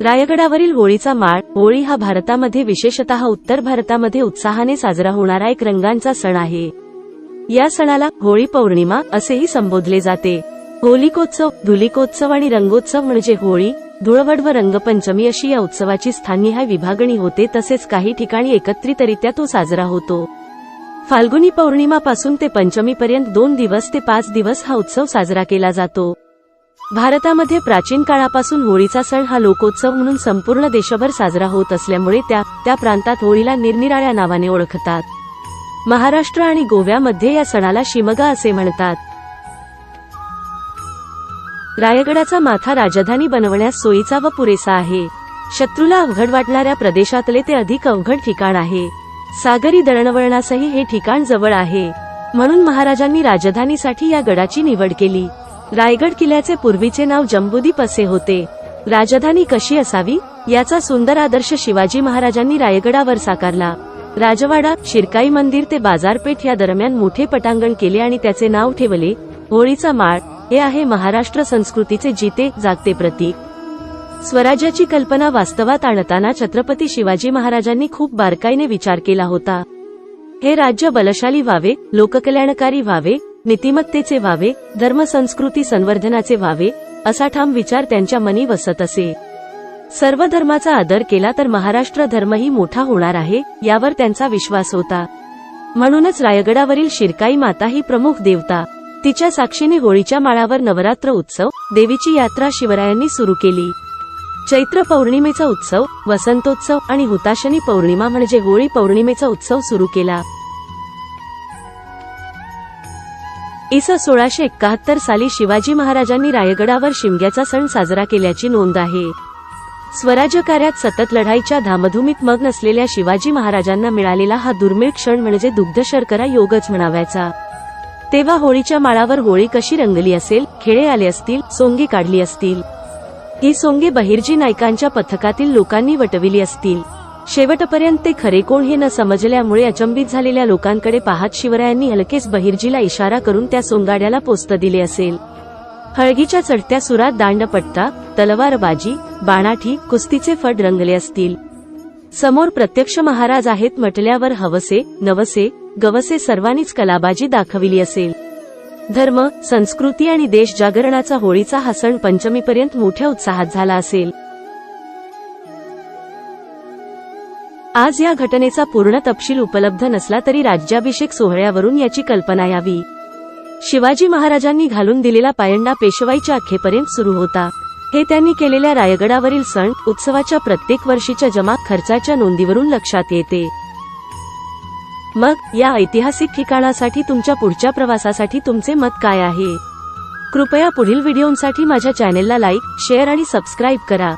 रायगडावरील होळीचा माळ होळी हा भारतामध्ये विशेषतः उत्तर भारतामध्ये उत्साहाने साजरा होणारा एक रंगांचा सण आहे. या सणाला होळी पौर्णिमा असेही संबोधले जाते. होलिकोत्सव धुलिकोत्सव आणि रंगोत्सव म्हणजे होळी धुळवड व रंगपंचमी अशी या उत्सवाची स्थानिहाय विभागणी होते तसेच काही ठिकाणी एकत्रितरित्या तो साजरा होतो. फाल्गुनी पौर्णिमापासून ते पंचमीपर्यंत दोन दिवस ते पाच दिवस हा उत्सव साजरा केला जातो. भारतामध्ये प्राचीन काळापासून होळीचा सण हा लोकोत्सव म्हणून संपूर्ण देशभर साजरा होत असल्यामुळे त्या त्या प्रांतात होळीला निरनिराळ्या नावाने ओळखतात. महाराष्ट्र आणि गोव्यामध्ये या सणाला शिमगा असे म्हणतात. रायगडाचा माथा राजधानी बनवण्यास सोयीचा व पुरेसा आहे. शत्रूला अवघड वाटणाऱ्या प्रदेशातले ते अधिक अवघड ठिकाण आहे. सागरी दळणवळणासही हे ठिकाण जवळ आहे. म्हणून महाराजांनी राजधानीसाठी या गडाची निवड केली. रायगड किल्ल्याचे पूर्वीचे नाव जम्बुदीप असे होते. राजधानी कशी असावी? याचा सुंदर आदर्श शिवाजी महाराजांनी रायगडावर साकारला. राजवाडा शिरकाई मंदिर ते बाजारपेठ या दरम्यान मोठे पटांगण केले आणि त्याचे नाव ठेवले होळीचा माळ. हे आहे महाराष्ट्र संस्कृतीचे जिते जागते प्रतीक. स्वराज्याची कल्पना वास्तवात आणताना छत्रपती शिवाजी महाराजांनी खूप बारकाईने विचार केला होता. हे राज्य बलशाली व्हावे लोककल्याणकारी व्हावे नीतिमत्तेचे व्हावे धर्मसंस्कृती संवर्धनाचे व्हावे असा ठाम विचार त्यांच्या मनी वसत असे. सर्व धर्माचा आदर केला तर महाराष्ट्र धर्मही मोठा होणार आहे यावर त्यांचा विश्वास होता. म्हणूनच रायगडावरील शिरकाई माता ही प्रमुख देवता. तिच्या साक्षीने होळीच्या माळावर नवरात्र उत्सव देवीची यात्रा शिवरायांनी सुरू केली. चैत्र पौर्णिमेचा उत्सव वसंतोत्सव आणि हुताशनी पौर्णिमा म्हणजे होळी पौर्णिमेचा उत्सव सुरू केला. इस सोळाशे एकाहत्तर साली शिवाजी महाराजांनी रायगडावर शिमग्याचा सण साजरा केल्याची नोंद आहे. स्वराज्य कार्यात सतत लढाईच्या धामधुमीत मग्न असलेल्या शिवाजी महाराजांना मिळालेला हा दुर्मिळ क्षण म्हणजे दुग्ध शर्करा योगच म्हणावायचा. तेव्हा होळीच्या माळावर होळी कशी रंगली असेल खेळे आले असतील सोंगी काढली असतील? ही सोंगी बहिर्जी नायकांच्या पथकातील लोकांनी वटविली असतील. शेवटपर्यंत ते खरे कोण हे न समजल्यामुळे अचंबित झालेल्या लोकांकडे पाहत शिवरायांनी हलकेच बहिर्जीला इशारा करून त्या सोंगाड्याला पोस्त दिले असेल. हळगीच्या चढत्या सुरात दांडपट्टा तलवारबाजी बाणाठी कुस्तीचे फड रंगले असतील. समोर प्रत्यक्ष महाराज आहेत म्हटल्यावर हवसे नवसे गवसे सर्वांनीच कलाबाजी दाखविली असेल. धर्म संस्कृती आणि देश जागरणाचा होळीचा हा सण पंचमीपर्यंत मोठ्या उत्साहात झाला असेल. आज या घटनेचा पूर्ण तपशील उपलब्ध नसला तरी राज्याभिषेक सोहळ्यावरून याची कल्पना यावी. शिवाजी महाराजांनी घालून दिलेला पायंडा पेशवाईच्या अखेपर्यंत सुरू होता. हे त्यांनी केलेल्या रायगडावरील सण उत्सवाच्या प्रत्येक वर्षीच्या जमा खर्चाच्या नोंदीवरून लक्षात येते. मग या ऐतिहासिक ठिकाणासाठी तुमच्या पुढच्या प्रवासासाठी तुमचे मत काय आहे? कृपया पुढील व्हिडिओंसाठी माझ्या चॅनेलला लाईक शेअर आणि सबस्क्राईब करा.